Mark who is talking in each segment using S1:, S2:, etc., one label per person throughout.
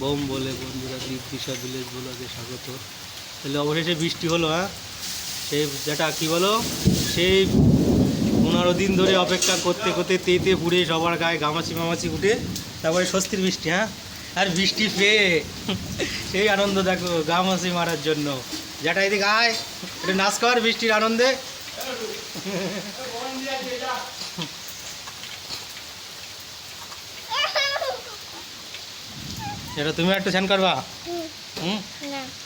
S1: Bomb বলে বন্ধুরা দিশা village বলে স্বাগত। তাহলে অবশেষে বৃষ্টি হলো হ্যাঁ? সেই যেটা কি বলো? সেই পনেরো দিন ধরে অপেক্ষা করতে করতে তেতে পুড়ে সবার গায়ে গামাচি মামাচি উঠে তারপরে স্বস্তির বৃষ্টি হ্যাঁ? আর বৃষ্টি পেয়ে সেই আনন্দ দেখো গামাচি মারার জন্য। যেটা এদিকে আয় এটা নাচ কর বৃষ্টির আনন্দে। এটা তুমি একটু স্নান করবা? হুম?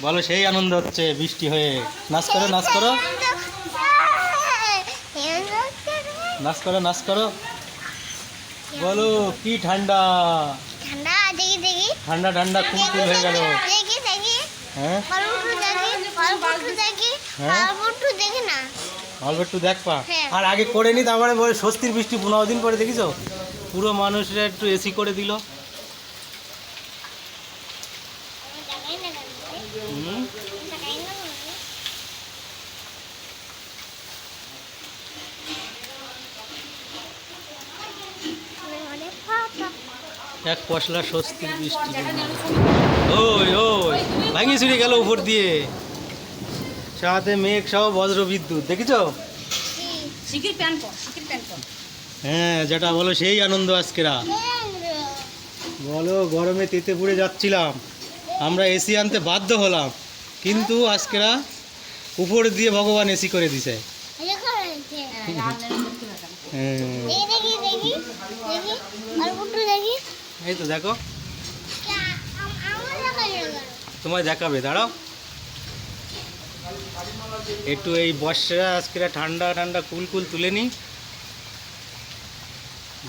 S1: বলো সেই আনন্দ হচ্ছে বৃষ্টি হয়ে। নাচ করো নাচ করো। নাচ করো নাচ করো। বলো কি ঠান্ডা?
S2: ঠান্ডা
S1: ঠান্ডা খুব কুল হয়ে গেল। হ্যাঁ?
S2: দেখি
S1: হ্যাঁ? অল্প একটু দেখবা।
S2: হ্যাঁ।
S1: আর আগে করে নি তারপরে স্বস্তির বৃষ্টি পনেরো দিন পরে দেখিছো? পুরো মানুষরা একটু এসি করে দিল। এক পশলা স্বস্তির বৃষ্টি। ওই ওই ভাঙি চুরি গেল উপর দিয়ে। সাথে মেঘ সহ বজ্র বিদ্যুৎ দেখিছো? হ্যাঁ যেটা বলো সেই আনন্দ আজকেরা। বলো গরমে তেতে পুড়ে যাচ্ছিলাম। আমরা এসি আনতে বাধ্য হলাম। কিন্তু আজকেরা উপর দিয়ে ভগবান এসি করে দিছে।
S2: এই দেখো, এই যে।
S1: হ্যাঁ এই তো দেখো? তোমায় দেখাবে দাঁড়াও। একটু এই বর্ষা আজকেরা ঠান্ডা ঠান্ডা কুল কুল তুলে নি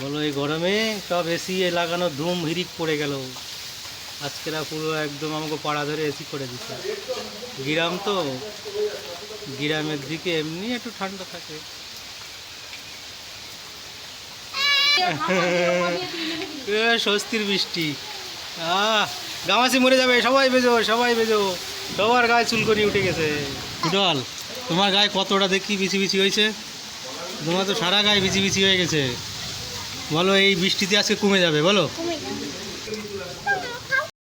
S1: বলো এই গরমে সব এসি লাগানো ধুম হিরিক পড়ে গেল। আজকেরা পুরো একদম আমাকে পাড়া ধরে এসি করে দিচ্ছে। গ্রাম তো গ্রামের দিকে এমনি একটু ঠান্ডা থাকে। এ, স্বস্তির বৃষ্টি। আহ গামাসি মরে যাবে সবাই বেজো সবাই বেজো। সবার গায়ে চুলকনি উঠে গেছে। ফুটবল তোমার গায়ে কতটা দেখি বিচি বিচি হয়েছে? তোমার তো সারা গায়ে বিচি বিচি হয়ে গেছে। বলো এই বৃষ্টিতে আজকে কমে যাবে বলো?
S2: কমে যাবে।